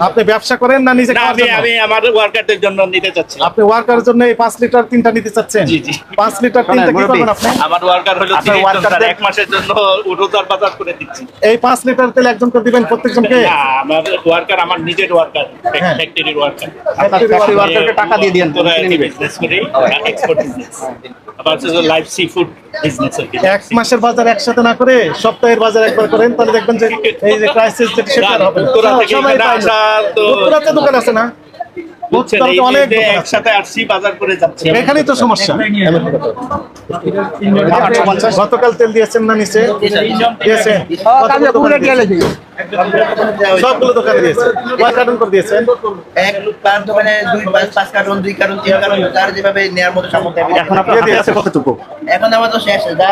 আপনি ব্যবসা করেন না নিজে আমি আমি আমার ওয়ার্কারদের জন্য নিতে চাচ্ছি। আপনি ওয়ার্কারের জন্য এই লিটার তিনটা নিতে চাচ্ছেন? জি, জি। পাঁচ লিটার তিনটা কি করবেন আপনি? আমার ওয়ার্কার হলো আপনার 30 জন, workerদের- স্যার, এক মাসের জন্য বাজার করে দিচ্ছি। এই পাঁচ লিটার তেল একজন করে দিবেন প্রত্যেকজনকে? না আমার ওয়ার্কার আমার নিজের ওয়ার্কার। ফ্যাক্টরির ওয়ার্কার আপনার ফ্যাক্টরি ওয়ার্কারকে টাকা দিয়ে দিয়েন কিনে নিবে। বিজনেস করি এক্সপোর্ট বিজনেস আবার হচ্ছে লাইভ সি ফুড বিজনেস এক মাসের বাজার একসাথে না করে সপ্তাহের বাজার একবার করেন তাহলে দেখবেন যে এই যে ক্রাইসিস যেটা সেটা হবে। পায় দোকান আছে না। একসাথে আসছি বাজার করে যাচ্ছি। এখানেই তো সমস্যা। গতকাল তেল দিয়েছেন না নিচে? দিয়েছেন? সবগুলো দোকানে দিয়েছেন কয় কার্টন করে দিয়েছেন এক দোকানে দুই পাঁচ পাঁচ কার্টন দুই কার্টন তিন কার্টন তার যেভাবে নেওয়ার মতো সামর্থ্য এখন আপনার হাতে আছে কতটুকু? এখন আমার তো শেষ যা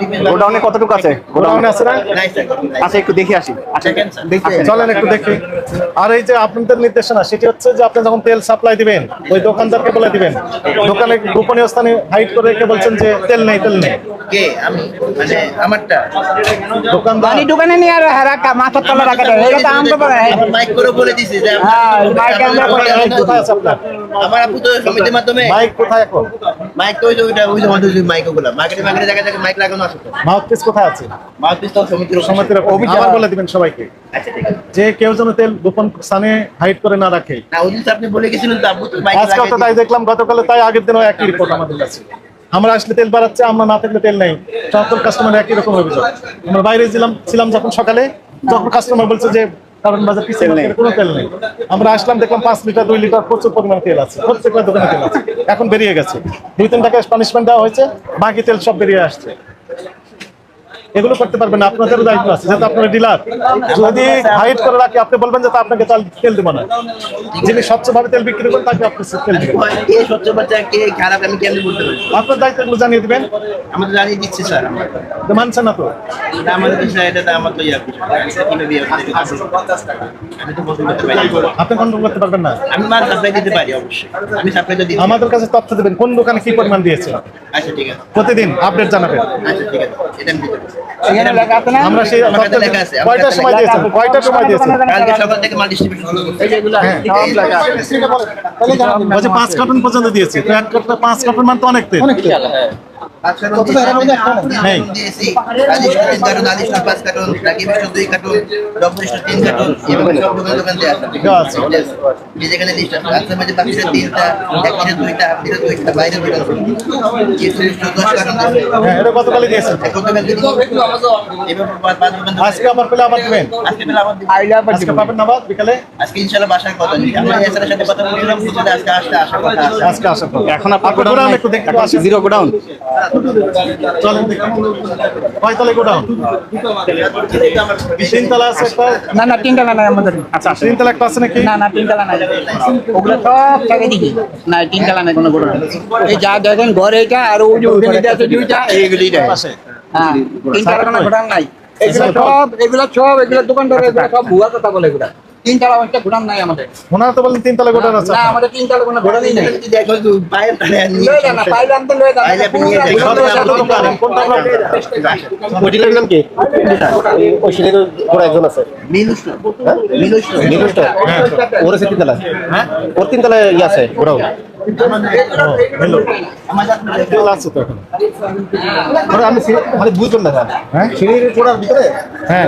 দিবেন গোডাউনে কতটুকু আছে? গোডাউনে আছে না? নাই স্যার আচ্ছা একটু দেখে আসি। আচ্ছা। দেখি চলেন একটু দেখি। আর এই যে আপনাদের নির্দেশনা সেটি হচ্ছে যে আপনি যখন তেল সাপ্লাই দিবেন ওই দোকানদারকে বলে দিবেন। দোকানে গোপনীয় স্থানে হাইড করে রেখে বলছেন যে তেল নেই তেল নেই। কে? আমি মানে আমারটা। দোকানদার দোকানে নিয়ে আর হারাকা মাথার রাখা এটা আমরা মাইক করে বলে দিছে যে হ্যাঁ, মাইক আমরা করে কোথায় আছে আপনার? আমার আপু তো সমিতির মাধ্যমে মাইক কোথায় এখন? মাইক তো ওই ওইটা ওই আমাদের মাইক ওগুলা। মার্কেটে মার্কেটে জায়গায় জায়গায় মাইক লাগানো আছে মাউথ পিস কোথায় আছে? মাউথ পিস তো সমিতির সমিতির আবার বলে দিবেন সবাইকে। আচ্ছা ঠিক আছে। যে কেউ যেন তেল গোপন স্থানে হাইড করে না রাখে। না ওই দিন আপনি বলে গেছিলেন তো আপু তো মাইক আজকাল তো তাই দেখলাম গতকালে তাই আগের দিনও একই রিপোর্ট আমাদের কাছে। আমরা আসলে তেল বাড়াচ্ছে আমরা না থাকলে তেল নেই। সকল কাস্টমার একই রকম অভিযোগ। আমরা বাইরে ছিলাম ছিলাম যখন সকালে। তখন কাস্টমার বলছে যে কারণ বাজার কি সেল নেই। কোনো তেল নেই। আমরা আসলাম দেখলাম পাঁচ লিটার দুই লিটার প্রচুর পরিমাণ তেল আছে প্রত্যেকটা দোকানে তেল আছে। এখন বেরিয়ে গেছে। দুই তিন টাকা পানিশমেন্ট দেওয়া হয়েছে বাকি তেল সব বেরিয়ে আসছে। এগুলো করতে পারবেন না আপনাদেরও দায়িত্ব আছে যেহেতু আপনারা ডিলার। যদি হাইট করে রাখি আপনি বলবেন যে তা আপনাকে তাল তেল দেবো না। যিনি স্বচ্ছভাবে তেল বিক্রি করবেন তাকে আপনি তেল দেবেন। কে সহ্য বাচ্চা কে খারাপ আমি কেমনি বলতে পারি? আপনার দায়িত্বগুলো জানিয়ে দিবেন। আমি তো জানিয়ে দিচ্ছি স্যার আমার। তো মানছেন না তো? আমার আপনি কন্ট্রোল করতে পারবেন না। আমি মাল সাপ্লাই দিতে পারি অবশ্যই। আমি সাপ্লাই দিই আমাদের কাছে তথ্য দেবেন কোন দোকানে কি পরিমাণ দিয়েছে। আচ্ছা ঠিক আছে। প্রতিদিন আপডেট জানাবেন। আচ্ছা ঠিক আছে। এটা আমি দিতে পারি। এখানে লেখা আছে না? আমরা সেই আমার কাছে তথ্য লেখা আছে, আমার কয়টার সময় দিয়েছেন? কয়টার সময় দিয়েছেন? কালকে সকাল থেকে মাল ডিস্ট্রিবিউশন শুরু করতে হ্যাঁ। বলছে পাঁচ কার্টুন পর্যন্ত দিয়েছি। তো এক কার্টন পাঁচ কার্টুন মানে তো অনেক তেল আজকে আবার পেলে আবার দেবেন? আজকে পাবেন না বিকালে? আজকে ইনশাল্লাহ বাসার কথা নেই আমরা এসআর সাথে কথা বললাম আজকে আসতে আসার কথা আজকে আসার পর এখন আপনার গোডাউন একটু দেখতে আসেন জিরো গোডাউন। কয়তলে গোডাউন তিনতলা আছে একটা। না না তিনটা না আমাদের। আচ্ছা তিনতলা একটা আছে নাকি? না না তিনতলা নাই। ওগুলো সব জায়গায় দেখি না তিনতলা নাই কোনো গোড়া এই যা দেখেন ঘর এইটা আর ওই যে ওখানে আছে দুইটা এইগুলি হ্যাঁ তিনতলা কোনো গোডাউন নাই। এগুলো সব এগুলো সব এগুলো দোকানদার এগুলো সব ভুয়া কথা বলে এগুলো। তিনতলা একটা গোডাউন নাই আমাদের। ওনারা তো বলেন তিনতলা গোডাউন আছে। না আমাদের তিনতলা কোনো গোডাউনই নাই। যদি দেখো তো পায়ের তালে আর নিয়ে লয়ে যান না পাইলে আনতে লয়ে যান পাইলে আপনি নিয়ে যান। পুরা সব গোডাউন জায়গায় দোকান, কোনটা আমরা ওইটার নাম কি? ওই সিলের বড় একজন আছে। ওর তিনতলা? হ্যাঁ? ওর তিনতলা ইয়ে আছে গোডাউন। ধরো আমি মানে বুঝলাম না হ্যাঁ? সিঁড়ির ভিতরে? হ্যাঁ।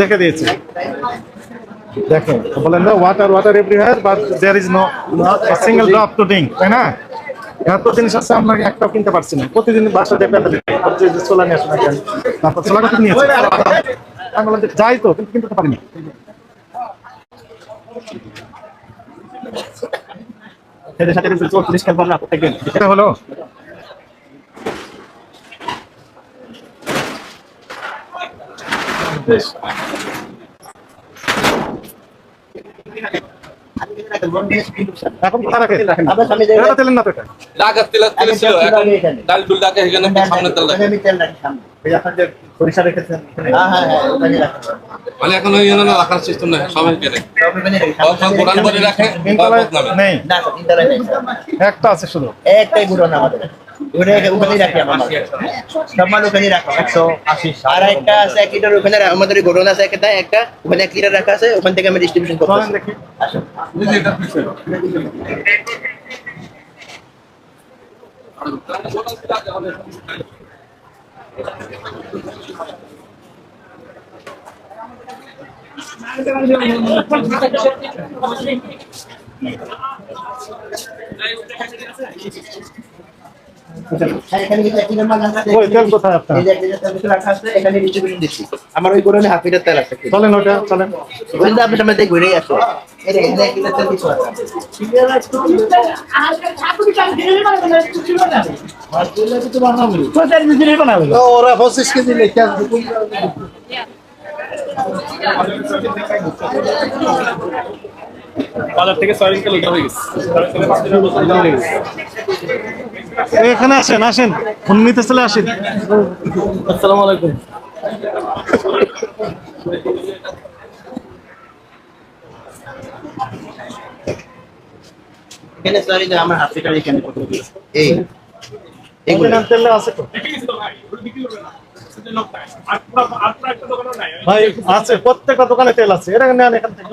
রেখে দিয়েছি। দেখেন বলেন না water water everywhere but there is no single drop to drink তাই না? এত জিনিস আছে আমরা একটাও কিনতে পারছি না। প্রতিদিন বাসা দিয়ে পেতে চোলা নিয়ে আসে না কেন তারপর চোলা কত নিয়েছে আমি বললাম যাই তো কিন্তু কিনতে পারিনি। এদের সাথে কিন্তু চল্লিশ খেলব আমরা প্রত্যেকদিন এটা হলো। এখন কোথায় রাখে আপনার সামনে যে এটা তেলের না তো এটা ডাকাত তেল তেল ছিল এখন ডাল ডুল ডাকে এখানে সামনে তেল লাগে আমি তেল রাখি। সামনে এই যে যে সরিষা রেখেছেন হ্যাঁ হ্যাঁ হ্যাঁ ওখানে মানে এখন ওই জন্য রাখার সিস্টেম নাই সবাই কেনে সব ওখানে রাখি নেই। না নেই একটা আছে শুধু। একটাই গুড়ন আমাদের। ওখানে ওখানেই রাখি আমার সব মাল ওখানেই রাখা একশো আশি আর একটা আছে এক লিটার ওখানে আমাদের গোডন আছে একটা একটা ওখানে এক লিটার রাখা আছে ওখান থেকে আমি ডিস্ট্রিবিউশন তেল কোথায় আপনার? এখানে ডিস্ট্রিবিউশন দিচ্ছি আমার ওই গোডনে হাফ লিটার তেল আছে। চলেন ওটা চলেন। ওখানে আপনার সামনে দিয়ে ঘুরেই আসো। ওরা পঁচিশ কেজি লেখা বাজার থেকে সয়াবিন তেল উঠা হয়ে গেছে। এখানে আসেন আসেন। ফোন নিতে চলে আসেন। আসসালামু আলাইকুম। এখানে সরি যে আমার হাফ লিটার এখানে কত এই এগুলো। তেল আছে তো। ভাই আছে প্রত্যেকটা দোকানে তেল আছে। এটা নেন এখান থেকে।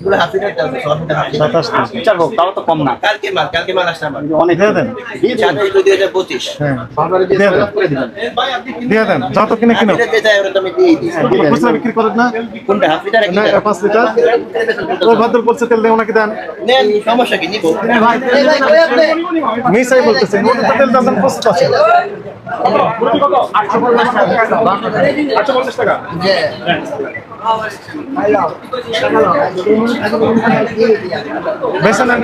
এগুলো হাফ লিটার তেল সব মিটার হাফ লিটার। সাতাশ চার হোক তাও তো কম না। কালকে মাল কালকে মাল আসছে আমার। অনেক দিয়ে দেন। সাতাশ দুই হাজার পঁচিশ। হ্যাঁ। দিয়ে দেন। যত কিনে কিনো লিটার যে চাই ওটা তো আমি দিয়ে দিই। খুচরা বিক্রি করেন না। কোনটা হাফ লিটার না, পাঁচ লিটার। ওই ভদ্র বলছে তেল দেয় ওনাকে দেন। সমস্যা কি নিবো? মিসাই বলতেছেন ওটা তেল দাম প্রস্তুত আছে। বেছে নেন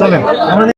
চলেন আমরা